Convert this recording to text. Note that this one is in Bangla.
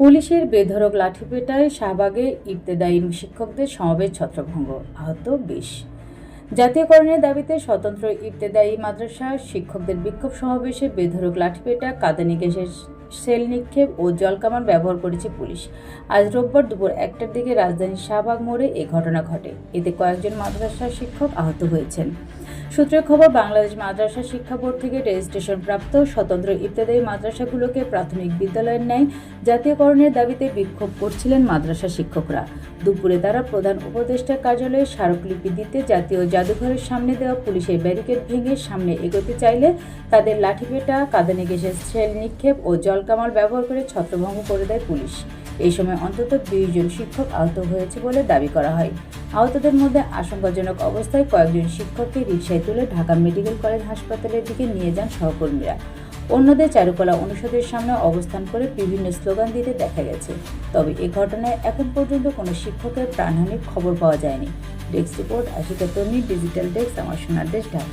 পুলিশের বেধড়ক লাঠিপেটায় শাহবাগে ইবতেদায়ী শিক্ষকদের সমাবেশ ছত্রভঙ্গ আহত বিশ। জাতীয়করণের দাবিতে স্বতন্ত্র ইবতেদায়ী মাদ্রাসা শিক্ষকদের বিক্ষোভ সমাবেশে বেধড়ক লাঠিপেটা কাদানি গ্যাসের সেল নিক্ষেপ ও জলকামান ব্যবহার করেছে পুলিশ। আজ রোববার দুপুর একটার দিকে রাজধানীর শাহবাগ মোড়ে এ ঘটনা ঘটে। এতে কয়েকজন মাদ্রাসার শিক্ষক আহত হয়েছেন। সূত্রের খবর, বাংলাদেশ মাদ্রাসা শিক্ষা বোর্ড থেকে রেজিস্ট্রেশন প্রাপ্ত স্বতন্ত্র ইবতেদায়ী মাদ্রাসাগুলোকে প্রাথমিক বিদ্যালয়ের ন্যায় জাতীয়করণের দাবিতে বিক্ষোভ করছিলেন মাদ্রাসা শিক্ষকরা। দুপুরে তারা প্রধান উপদেষ্টার কার্যালয়ে স্মারকলিপি দিতে জাতীয় জাদুঘরের সামনে দেওয়া পুলিশের ব্যারিকেড ভেঙে সামনে এগোতে চাইলে তাদের লাঠিপেটা, কাঁদানে গ্যাসের সেল নিক্ষেপ ও জলকামাল ব্যবহার করে ছত্রভঙ্গ করে দেয় পুলিশ। এই সময় অন্তত বিশ জন শিক্ষক আহত হয়েছে বলে দাবি করা হয়। আহতদের মধ্যে আশঙ্কাজনক অবস্থায় কয়েকজন শিক্ষককে রিকশায় তুলে ঢাকা মেডিকেল কলেজ হাসপাতালের দিকে নিয়ে যান সহকর্মীরা। অন্যদের চারুকলা অনুষদের সামনে অবস্থান করে বিভিন্ন স্লোগান দিতে দেখা গেছে। তবে এ ঘটনায় এখন পর্যন্ত কোনো শিক্ষকের প্রাণহানির খবর পাওয়া যায়নি। Desk report Ashika তর্মী digital desk, আমার সোনার দেশ ঢাকা।